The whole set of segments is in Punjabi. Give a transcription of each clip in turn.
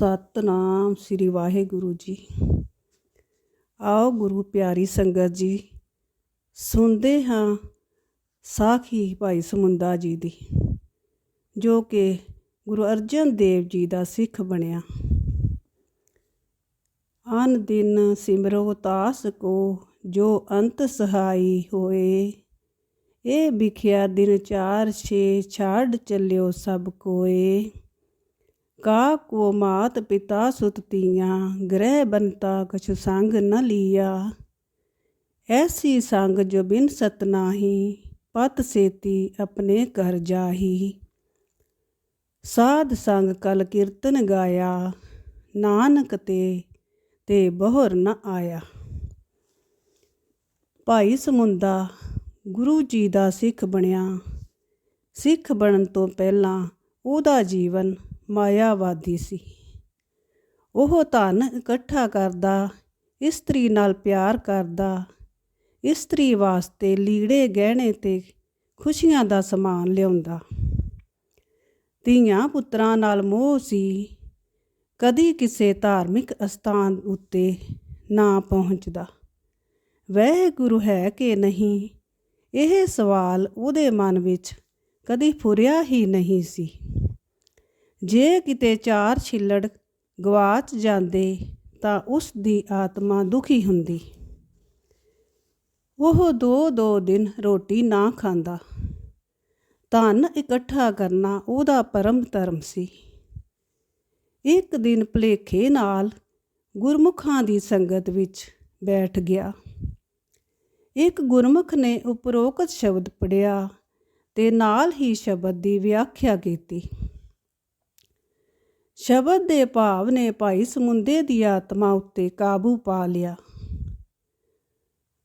ਸਤਨਾਮ ਸ੍ਰੀ ਵਾਹਿਗੁਰੂ ਜੀ। ਆਓ ਗੁਰੂ ਪਿਆਰੀ ਸੰਗਤ ਜੀ, ਸੁਣਦੇ ਹਾਂ ਸਾਖੀ ਭਾਈ ਸਮੁੰਦਾ ਜੀ ਦੀ, ਜੋ ਕਿ ਗੁਰੂ ਅਰਜਨ ਦੇਵ ਜੀ ਦਾ ਸਿੱਖ ਬਣਿਆ। ਅਨ ਦਿਨ ਸਿਮਰੋ ਤਾਸ ਕੋ, ਜੋ ਅੰਤ ਸਹਾਈ ਹੋਏ। ਇਹ ਵਿਖਿਆ ਦਿਨ ਚਾਰ ਛੇ ਛਾੜ ਚੱਲਿਓ ਸਭ ਕੋਏ। ਕਾ ਕੋ ਮਾਤ ਪਿਤਾ ਸੁਤ ਤੀਆਂ ਗ੍ਰਹਿ ਬੰਤਾ ਕਛੁ ਸੰਗ ਨ ਲੀਆ। ਐਸੀ ਸੰਗ ਜੋ ਬਿਨ ਸਤ ਨਾਹੀ, ਪਤ ਸੇਤੀ ਆਪਣੇ ਘਰ ਜਾਹੀ। ਸਾਧ ਸੰਗ ਕਲ ਕੀਰਤਨ ਗਾਇਆ, ਨਾਨਕ ਤੇ ਤੇ ਬਹਰ ਨ ਆਇਆ। ਭਾਈ ਸਮੁੰਦਾ, ਗੁਰੂ ਜੀ ਦਾ ਸਿੱਖ ਬਣਿਆ। ਸਿੱਖ ਬਣਨ ਤੋਂ ਪਹਿਲਾਂ ਉਹਦਾ ਜੀਵਨ ਮਾਇਆਵਾਦੀ ਸੀ। ਉਹ ਧਨ ਇਕੱਠਾ ਕਰਦਾ, ਇਸਤਰੀ ਨਾਲ ਪਿਆਰ ਕਰਦਾ, ਇਸਤਰੀ ਵਾਸਤੇ ਲੀੜੇ ਗਹਿਣੇ ਤੇ ਖੁਸ਼ੀਆਂ ਦਾ ਸਮਾਨ ਲਿਆਉਂਦਾ। ਧੀਆਂ ਪੁੱਤਰਾਂ ਨਾਲ ਮੋਹ ਸੀ। ਕਦੀ ਕਿਸੇ ਧਾਰਮਿਕ ਅਸਥਾਨ ਉੱਤੇ ਨਾ ਪਹੁੰਚਦਾ। ਵਹਿ ਗੁਰੂ ਹੈ ਕਿ ਨਹੀਂ? ਇਹ ਸਵਾਲ ਉਹਦੇ ਮਨ ਵਿੱਚ ਕਦੀ ਫੁਰਿਆ ਹੀ ਨਹੀਂ ਸੀ। ਜੇ ਕਿਤੇ ਚਾਰ ਛਿੱਲੜ ਗਵਾਚ ਜਾਂਦੇ, ਤਾਂ ਉਸ ਦੀ ਆਤਮਾ ਦੁਖੀ ਹੁੰਦੀ। ਉਹ ਦੋ ਦੋ ਦਿਨ ਰੋਟੀ ਨਾ ਖਾਂਦਾ। ਧਨ ਇਕੱਠਾ ਕਰਨਾ ਉਹਦਾ ਪਰਮ ਧਰਮ ਸੀ। ਇੱਕ ਦਿਨ ਭਲੇਖੇ ਨਾਲ ਗੁਰਮੁਖਾਂ ਦੀ ਸੰਗਤ ਵਿੱਚ ਬੈਠ ਗਿਆ। ਇੱਕ ਗੁਰਮੁਖ ਨੇ ਉਪਰੋਕਤ ਸ਼ਬਦ ਪੜਿਆ ਤੇ ਨਾਲ ਹੀ ਸ਼ਬਦ ਦੀ ਵਿਆਖਿਆ ਕੀਤੀ। ਸ਼ਬਦ ਦੇ ਭਾਵ ਨੇ ਭਾਈ ਸਮੁੰਦੇ ਦੀ ਆਤਮਾ ਉੱਤੇ ਕਾਬੂ ਪਾ ਲਿਆ।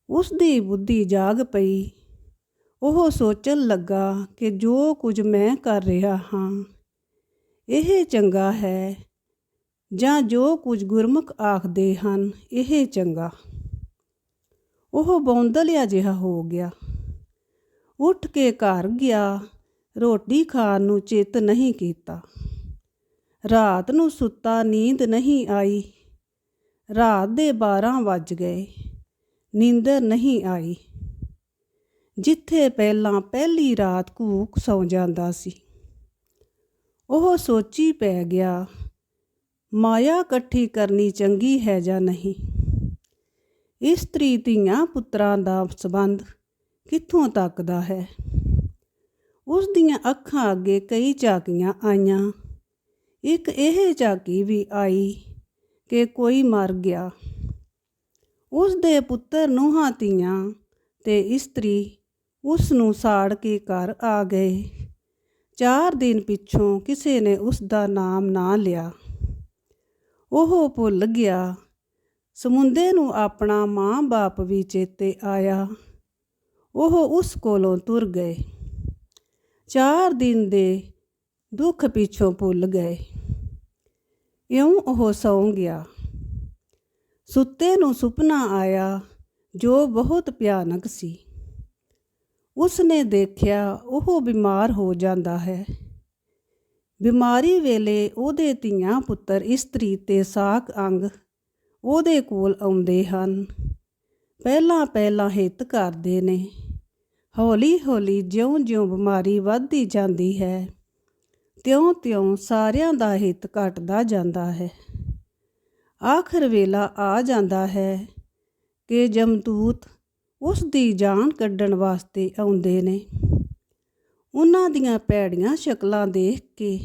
ਉਸ ਦੀ ਬੁੱਧੀ ਜਾਗ ਪਈ। ਉਹ ਸੋਚਣ ਲੱਗਾ ਕਿ ਜੋ ਕੁਝ ਮੈਂ ਕਰ ਰਿਹਾ ਹਾਂ, ਇਹ ਚੰਗਾ ਹੈ ਜਾਂ ਜੋ ਕੁਝ ਗੁਰਮੁਖ ਆਖਦੇ ਹਨ, ਇਹ ਚੰਗਾ। ਉਹ ਬੌਂਦਲਿਆ ਜਿਹਾ ਹੋ ਗਿਆ। ਉੱਠ ਕੇ ਘਰ ਗਿਆ। ਰੋਟੀ ਖਾਣ ਨੂੰ ਚਿੱਤ ਨਹੀਂ ਕੀਤਾ। ਰਾਤ ਨੂੰ ਸੁੱਤਾ ਨੀਂਦ ਨਹੀਂ ਆਈ। ਰਾਤ ਦੇ 12 ਵੱਜ ਗਏ। ਨੀਂਦਰ ਨਹੀਂ ਆਈ। ਜਿੱਥੇ ਪਹਿਲਾਂ ਪਹਿਲੀ ਰਾਤ ਕੂਕ ਸੌ ਜਾਂਦਾ ਸੀ, ਉਹ ਸੋਚੀ ਪੈ ਗਿਆ, ਮਾਇਆ ਇਕੱਠੀ ਕਰਨੀ ਚੰਗੀ ਹੈ ਜਾਂ ਨਹੀਂ? ਇਸਤਰੀ ਧੀਆਂ ਪੁੱਤਰਾਂ ਦਾ ਸਬੰਧ ਕਿੱਥੋਂ ਤੱਕ ਦਾ ਹੈ? ਉਸ ਦੀਆਂ ਅੱਖਾਂ ਅੱਗੇ ਕਈ ਝਾਕੀਆਂ ਆਈਆਂ। ਇੱਕ ਇਹ ਝਾਕੀ ਵੀ ਆਈ ਕਿ ਕੋਈ ਮਰ ਗਿਆ। ਉਸ ਦੇ ਪੁੱਤਰ ਨੂੰਹਾਂ ਧੀਆਂ ਤੇ ਇਸਤਰੀ ਉਸ ਨੂੰ ਸਾੜ ਕੇ ਘਰ ਆ ਗਏ। ਚਾਰ ਦਿਨ ਪਿੱਛੋਂ ਕਿਸੇ ਨੇ ਉਸ ਦਾ ਨਾਮ ਨਾ ਲਿਆ। ਉਹ ਭੁੱਲ ਗਿਆ। ਸਮੁੰਦੇ ਨੂੰ ਆਪਣਾ ਮਾਂ-ਬਾਪ ਵੀ ਚੇਤੇ ਆਇਆ। ਉਹ ਉਸ ਕੋਲੋਂ ਤੁਰ ਗਏ। ਚਾਰ ਦਿਨ ਦੇ ਦੁੱਖ ਪਿੱਛੋਂ ਭੁੱਲ ਗਏ। ਇਉਂ ਉਹ ਸੌਂ ਗਿਆ। ਸੁੱਤੇ ਨੂੰ ਸੁਪਨਾ ਆਇਆ, ਜੋ ਬਹੁਤ ਭਿਆਨਕ ਸੀ। ਉਸ ਨੇ ਦੇਖਿਆ ਉਹ ਬਿਮਾਰ ਹੋ ਜਾਂਦਾ ਹੈ। ਬਿਮਾਰੀ ਵੇਲੇ ਉਹਦੇ ਧੀਆਂ ਪੁੱਤਰ ਇਸਤਰੀ ਤੇ ਸਾਕ ਅੰਗ ਉਹਦੇ ਕੋਲ ਆਉਂਦੇ ਹਨ। ਪਹਿਲਾਂ ਪਹਿਲਾਂ ਹਿੱਤ ਕਰਦੇ ਨੇ। ਹੌਲੀ ਹੌਲੀ ਜਿਉਂ-ਜਿਉਂ ਬਿਮਾਰੀ ਵੱਧਦੀ ਜਾਂਦੀ ਹੈ। ਤਿਉਂ-ਤਿਉਂ ਸਾਰਿਆਂ ਦਾ ਹਿੱਤ ਘਟਦਾ ਜਾਂਦਾ ਹੈ। ਆਖਰ ਵੇਲਾ ਆ ਜਾਂਦਾ ਹੈ ਕਿ ਜਮਦੂਤ ਉਸ ਦੀ ਜਾਨ ਕੱਢਣ ਵਾਸਤੇ ਆਉਂਦੇ ਨੇ। ਉਹਨਾਂ ਦੀਆਂ ਪੈੜੀਆਂ ਸ਼ਕਲਾਂ ਦੇਖ ਕੇ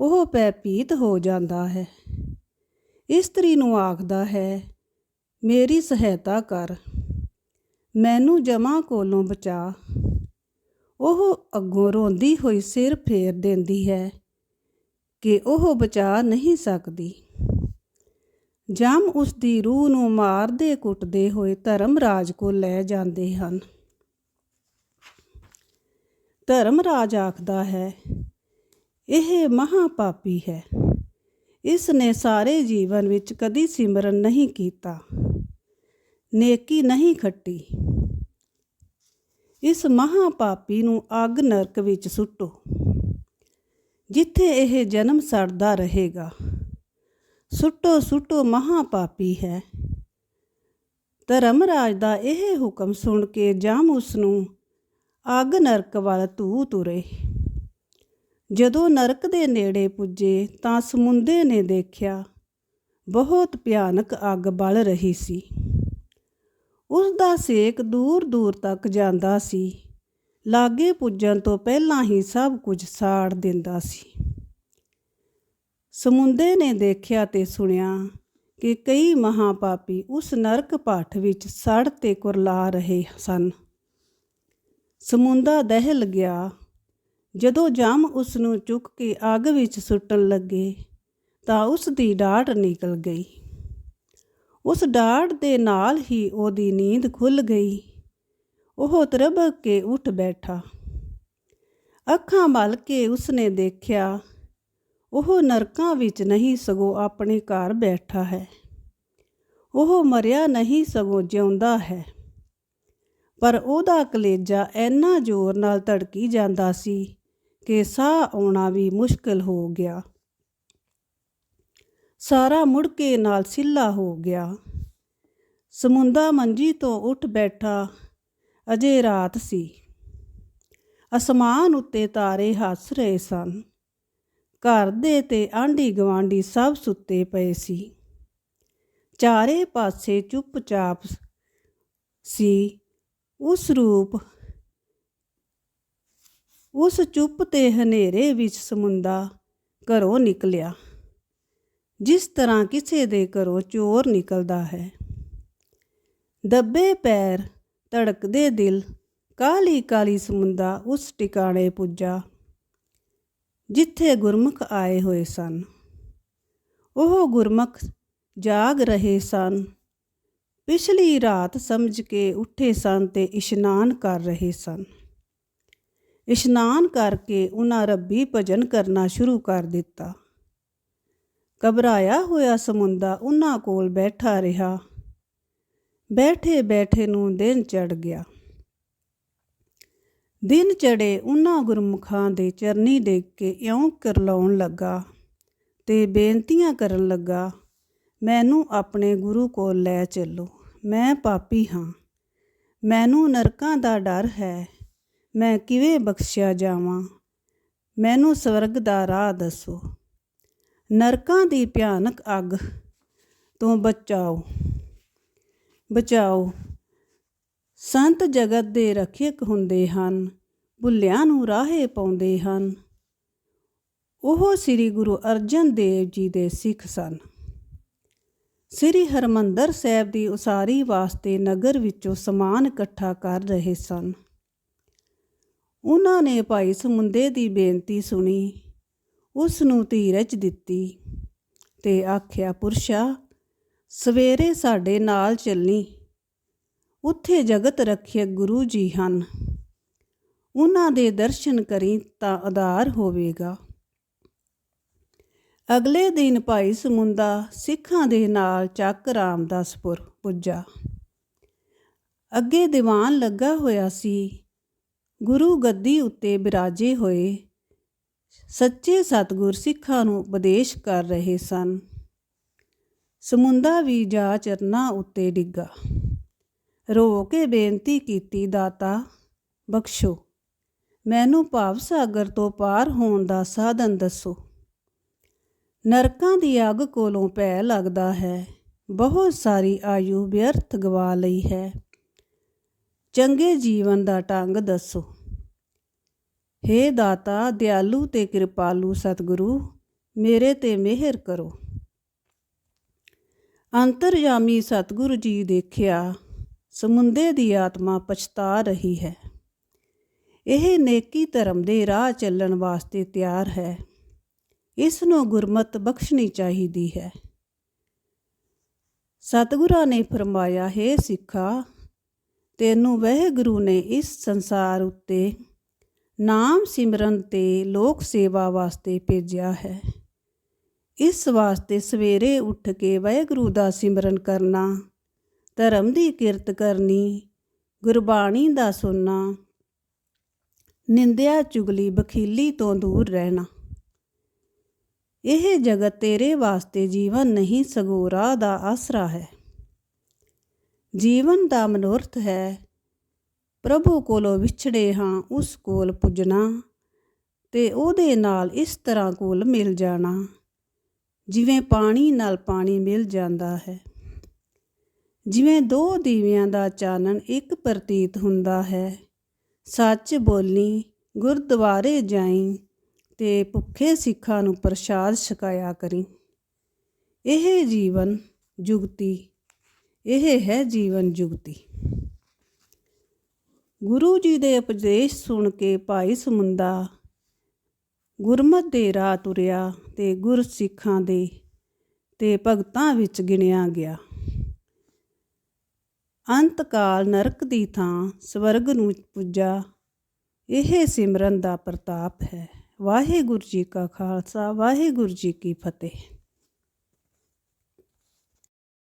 ਉਹ ਪੈਪੀਤ ਹੋ ਜਾਂਦਾ ਹੈ। ਇਸਤਰੀ ਨੂੰ ਆਖਦਾ ਹੈ, ਮੇਰੀ ਸਹਾਇਤਾ ਕਰ। ਮੈਨੂੰ ਜਮਾ ਕੋਲੋਂ ਬਚਾ। ਉਹ ਅੱਗੋਂ ਰੋਂਦੀ ਹੋਈ ਸਿਰ ਫੇਰ ਦਿੰਦੀ ਹੈ ਕਿ ਉਹ ਬਚਾ ਨਹੀਂ ਸਕਦੀ। ਜਮ ਉਸ ਦੀ ਰੂਹ ਨੂੰ ਮਾਰਦੇ ਕੁੱਟਦੇ ਹੋਏ ਧਰਮ ਰਾਜ ਕੋਲ ਲੈ ਜਾਂਦੇ ਹਨ। ਧਰਮ ਰਾਜ ਆਖਦਾ ਹੈ, ਇਹ ਮਹਾ ਪਾਪੀ ਹੈ। ਇਸ ਨੇ ਸਾਰੇ ਜੀਵਨ ਵਿੱਚ ਕਦੀ ਸਿਮਰਨ ਨਹੀਂ ਕੀਤਾ। ਨੇਕੀ ਨਹੀਂ ਖੱਟੀ। ਇਸ ਮਹਾ ਪਾਪੀ ਨੂੰ ਅੱਗ ਨਰਕ ਵਿੱਚ ਸੁੱਟੋ। ਜਿੱਥੇ ਇਹ ਜਨਮ ਸੜਦਾ ਰਹੇਗਾ, ਸੁੱਟੋ ਸੁੱਟੋ ਮਹਾ ਪਾਪੀ ਹੈ। ਧਰਮਰਾਜ ਦਾ ਇਹ ਹੁਕਮ ਸੁਣ ਕੇ ਜਮ ਉਸ ਨੂੰ ਅੱਗ ਨਰਕ ਵੱਲ ਧੂ ਤੁਰੇ। ਜਦੋਂ ਨਰਕ ਦੇ ਨੇੜੇ ਪੁੱਜੇ ਤਾਂ ਸਮੁੰਦੇ ਨੇ ਦੇਖਿਆ, ਬਹੁਤ ਭਿਆਨਕ ਅੱਗ ਬਲ ਰਹੀ ਸੀ। ਉਸ ਦਾ ਸੇਕ ਦੂਰ ਦੂਰ ਤੱਕ ਜਾਂਦਾ ਸੀ। ਲਾਗੇ ਪੁੱਜਣ ਤੋਂ ਪਹਿਲਾਂ ਹੀ ਸਭ ਕੁਝ ਸਾੜ ਦਿੰਦਾ ਸੀ। ਸਮੁੰਦੇ ਨੇ ਦੇਖਿਆ ਤੇ ਸੁਣਿਆ ਕਿ ਕਈ ਮਹਾਪਾਪੀ ਉਸ ਨਰਕ ਪਾਠ ਵਿੱਚ ਸੜ ਤੇ ਕੁਰਲਾ ਰਹੇ ਸਨ। ਸਮੁੰਦਾ ਦਹਿਲ ਗਿਆ। ਜਦੋਂ ਜਮ ਉਸ ਨੂੰ ਚੁੱਕ ਕੇ ਅੱਗ ਵਿੱਚ ਸੁੱਟਣ ਲੱਗੇ ਤਾਂ ਉਸ ਦੀ ਡਾਟ ਨਿਕਲ ਗਈ। ਉਸ ਡਾਟ ਦੇ ਨਾਲ ਹੀ ਉਹਦੀ ਨੀਂਦ ਖੁੱਲ ਗਈ। ਉਹ ਤਰਬਕ ਕੇ ਉੱਠ ਬੈਠਾ। ਅੱਖਾਂ ਮਲ ਕੇ ਉਸਨੇ ਦੇਖਿਆ, ਉਹ ਨਰਕਾਂ ਵਿੱਚ ਨਹੀਂ ਸਗੋਂ ਆਪਣੇ ਘਰ ਬੈਠਾ ਹੈ। ਉਹ ਮਰਿਆ ਨਹੀਂ ਸਗੋਂ ਜਿਉਂਦਾ ਹੈ। ਪਰ ਉਹਦਾ ਕਲੇਜਾ ਇੰਨਾ ਜ਼ੋਰ ਨਾਲ ਧੜਕੀ ਜਾਂਦਾ ਸੀ ਕਿ ਸਾਹ ਆਉਣਾ ਵੀ ਮੁਸ਼ਕਲ ਹੋ ਗਿਆ। ਸਾਰਾ ਮੁੜਕੇ ਨਾਲ ਸਿੱਲਾ ਹੋ ਗਿਆ। ਸਮੁੰਦਾ ਮੰਜੀ ਤੋਂ ਉੱਠ ਬੈਠਾ, ਅਜੇ ਰਾਤ ਸੀ। ਅਸਮਾਨ ਉੱਤੇ ਤਾਰੇ ਹੱਸ ਰਹੇ ਸਨ। ਘਰ ਦੇ ਤੇ ਆਂਢੀ ਗਵਾਂਢੀ ਸਭ ਸੁੱਤੇ ਪਏ ਸੀ। ਚਾਰੇ ਪਾਸੇ ਚੁੱਪਚਾਪ ਸੀ। ਉਸ ਰੂਪ, ਉਸ ਚੁੱਪ ਤੇ ਹਨੇਰੇ ਵਿੱਚ ਸਮੁੰਦਾ ਘਰੋਂ ਨਿਕਲਿਆ। ਜਿਸ ਤਰ੍ਹਾਂ ਕਿਸੇ ਦੇ ਘਰੋਂ ਚੋਰ ਨਿਕਲਦਾ ਹੈ। ਦੱਬੇ ਪੈਰ ਧੜਕਦੇ ਦਿਲ ਕਾਲੀ ਕਾਲੀ ਸਮੁੰਦਾ ਉਸ ਟਿਕਾਣੇ ਪੁੱਜਾ, ਜਿੱਥੇ ਗੁਰਮੁਖ ਆਏ ਹੋਏ ਸਨ। ਉਹ ਗੁਰਮੁਖ ਜਾਗ ਰਹੇ ਸਨ। ਪਿਛਲੀ ਰਾਤ ਸਮਝ ਕੇ ਉੱਠੇ ਸਨ ਤੇ ਇਸ਼ਨਾਨ ਕਰ ਰਹੇ ਸਨ। ਇਸ਼ਨਾਨ ਕਰਕੇ ਉਹਨਾਂ ਰੱਬੀ ਭਜਨ ਕਰਨਾ ਸ਼ੁਰੂ ਕਰ ਦਿੱਤਾ। ਘਬਰਾਇਆ ਹੋਇਆ ਸਮੁੰਦਾ ਉਹਨਾਂ ਕੋਲ ਬੈਠਾ ਰਿਹਾ। ਬੈਠੇ ਬੈਠੇ ਨੂੰ ਦਿਨ ਚੜ ਗਿਆ। ਦਿਨ ਚੜੇ ਉਹਨਾਂ ਗੁਰਮੁਖਾਂ ਦੇ ਚਰਨੀ ਦੇਖ ਕੇ ਇਉਂ ਕਰਲਾਉਣ ਲੱਗਾ ਤੇ ਬੇਨਤੀਆਂ ਕਰਨ ਲੱਗਾ, ਮੈਨੂੰ ਆਪਣੇ ਗੁਰੂ ਕੋਲ ਲੈ ਚੱਲੋ, ਮੈਂ ਪਾਪੀ ਹਾਂ। ਮੈਨੂੰ ਨਰਕਾਂ ਦਾ ਡਰ ਹੈ, ਮੈਂ ਕਿਵੇਂ ਬਖਸ਼ਿਆ ਜਾਵਾਂ? ਮੈਨੂੰ ਸਵਰਗ ਦਾ ਰਾਹ ਦੱਸੋ। ਨਰਕਾਂ ਦੀ ਭਿਆਨਕ ਅੱਗ ਤੋਂ ਬਚਾਓ ਬਚਾਓ। ਸੰਤ ਜਗਤ ਦੇ ਰੱਖਿਅਕ ਹੁੰਦੇ ਹਨ, ਭੁੱਲਿਆਂ ਨੂੰ ਰਾਹੇ ਪਾਉਂਦੇ ਹਨ। ਉਹ ਸ੍ਰੀ ਗੁਰੂ ਅਰਜਨ ਦੇਵ ਜੀ ਦੇ ਸਿੱਖ ਸਨ। ਸ੍ਰੀ ਹਰਮੰਦਰ ਸਾਹਿਬ ਦੀ ਉਸਾਰੀ ਵਾਸਤੇ ਨਗਰ ਵਿੱਚੋਂ ਸਮਾਨ ਇਕੱਠਾ ਕਰ ਰਹੇ ਸਨ। ਉਹਨਾਂ ਨੇ ਭਾਈ ਸਮੁੰਦੇ ਦੀ ਬੇਨਤੀ ਸੁਣੀ। ਉਸ ਨੂੰ ਧੀਰਜ ਦਿੱਤੀ ਤੇ ਆਖਿਆ, ਪੁਰਸ਼ਾ, ਸਵੇਰੇ ਸਾਡੇ ਨਾਲ ਚੱਲੀ। ਉੱਥੇ ਜਗਤ ਰੱਖਿਆ ਗੁਰੂ ਜੀ ਹਨ। ਉਹਨਾਂ ਦੇ ਦਰਸ਼ਨ ਕਰੀ ਤਾਂ ਆਧਾਰ ਹੋਵੇਗਾ। ਅਗਲੇ ਦਿਨ ਭਾਈ ਸਮੁੰਦਾ ਸਿੱਖਾਂ ਦੇ ਨਾਲ ਚੱਕ ਰਾਮਦਾਸਪੁਰ ਪੁੱਜਾ। ਅੱਗੇ ਦੀਵਾਨ ਲੱਗਾ ਹੋਇਆ ਸੀ। ਗੁਰੂ ਗੱਦੀ ਉੱਤੇ ਬਿਰਾਜੇ ਹੋਏ। ਸੱਚੇ ਸਤਗੁਰ ਸਿੱਖਾਂ ਨੂੰ ਉਪਦੇਸ਼ ਕਰ ਰਹੇ ਸਨ। ਸਮੁੰਦਾ ਵੀ ਜਾ ਚਰਨਾ ਉੱਤੇ ਡਿੱਗਾ। ਰੋ ਕੇ ਬੇਨਤੀ ਕੀਤੀ, ਦਾਤਾ, ਬਖਸ਼ੋ। ਮੈਨੂੰ ਭਾਵ ਸਾਗਰ ਤੋਂ ਪਾਰ ਹੋਣ ਦਾ ਸਾਧਨ ਦੱਸੋ। ਨਰਕਾਂ ਦੀ ਅੱਗ ਕੋਲੋਂ ਪੈ ਲੱਗਦਾ ਹੈ। ਬਹੁਤ ਸਾਰੀ ਆਯੂ ਵਿਅਰਥ ਗਵਾ ਲਈ ਹੈ। ਚੰਗੇ ਜੀਵਨ ਦਾ ਢੰਗ ਦੱਸੋ। ਹੇ ਦਾਤਾ, ਦਿਆਲੂ ਤੇ ਕਿਰਪਾਲੂ ਸਤਿਗੁਰੂ, ਮੇਰੇ ਤੇ ਮਿਹਰ ਕਰੋ। ਅੰਤਰਯਾਮੀ ਸਤਿਗੁਰੂ ਜੀ ਦੇਖਿਆ, ਸਮੁੰਦੇ ਦੀ ਆਤਮਾ ਪਛਤਾ ਰਹੀ ਹੈ। ਇਹ ਨੇਕੀ ਧਰਮ ਦੇ ਰਾਹ ਚੱਲਣ ਵਾਸਤੇ ਤਿਆਰ ਹੈ। ਇਸ ਨੂੰ ਗੁਰਮਤ ਬਖਸ਼ਣੀ ਚਾਹੀਦੀ ਹੈ। ਸਤਿਗੁਰਾਂ ਨੇ ਫਰਮਾਇਆ, ਹੈ ਸਿੱਖਾ, ਤੈਨੂੰ ਵਹਿਗੁਰੂ ਨੇ ਇਸ ਸੰਸਾਰ ਉੱਤੇ ਨਾਮ ਸਿਮਰਨ ਤੇ ਲੋਕ ਸੇਵਾ ਵਾਸਤੇ ਭੇਜਿਆ ਹੈ। ਇਸ ਵਾਸਤੇ ਸਵੇਰੇ ਉੱਠ ਕੇ ਵਾਹਿਗੁਰੂ ਦਾ ਸਿਮਰਨ ਕਰਨਾ, ਧਰਮ ਦੀ ਕਿਰਤ ਕਰਨੀ, ਗੁਰਬਾਣੀ ਦਾ ਸੁਣਨਾ, ਨਿੰਦਿਆ ਚੁਗਲੀ ਬਖੀਲੀ ਤੋਂ ਦੂਰ ਰਹਿਣਾ। ਇਹ ਜਗਤ ਤੇਰੇ ਵਾਸਤੇ ਜੀਵਨ ਨਹੀਂ ਸਗੋਰਾ ਦਾ ਆਸਰਾ ਹੈ। ਜੀਵਨ ਦਾ ਮਨੋਰਥ ਹੈ ਪ੍ਰਭੂ ਕੋਲੋਂ ਵਿਛੜੇ ਹਾਂ, ਉਸ ਕੋਲ ਪੁੱਜਣਾ ਤੇ ਉਹਦੇ ਨਾਲ ਇਸ ਤਰ੍ਹਾਂ ਕੋਲ ਮਿਲ ਜਾਣਾ। ਜਿਵੇਂ ਪਾਣੀ ਨਾਲ ਪਾਣੀ ਮਿਲ ਜਾਂਦਾ ਹੈ। ਜਿਵੇਂ ਦੋ ਦੀਵਿਆਂ ਦਾ ਚਾਨਣ ਇੱਕ ਪ੍ਰਤੀਤ ਹੁੰਦਾ ਹੈ। ਸੱਚ ਬੋਲੀ, ਗੁਰਦੁਆਰੇ ਜਾਈ ਤੇ ਭੁੱਖੇ ਸਿੱਖਾਂ ਨੂੰ ਪ੍ਰਸ਼ਾਦ ਛਕਾਇਆ ਕਰੀ। ਇਹ ਜੀਵਨ ਜੁਗਤੀ, ਇਹ ਹੈ ਜੀਵਨ ਜੁਗਤੀ। ਗੁਰੂ ਜੀ ਦੇ ਉਪਦੇਸ਼ ਸੁਣ ਕੇ ਭਾਈ ਸਮੁੰਦਾ, ਗੁਰਮਤ ਦੇ ਰਾਹ ਤੁਰਿਆ ਤੇ ਗੁਰ ਸਿੱਖਾਂ ਦੇ ਤੇ ਭਗਤਾਂ ਵਿੱਚ ਗਿਣਿਆ ਗਿਆ। ਅੰਤ ਕਾਲ ਨਰਕ ਦੀ ਥਾਂ ਸਵਰਗ ਨੂੰ ਪੁੱਜਾ। ਇਹ ਸਿਮਰਨ ਦਾ ਪ੍ਰਤਾਪ ਹੈ। ਵਾਹਿਗੁਰੂ ਜੀ ਕਾ ਖਾਲਸਾ, ਵਾਹਿਗੁਰੂ ਜੀ ਕੀ ਫਤਿਹ।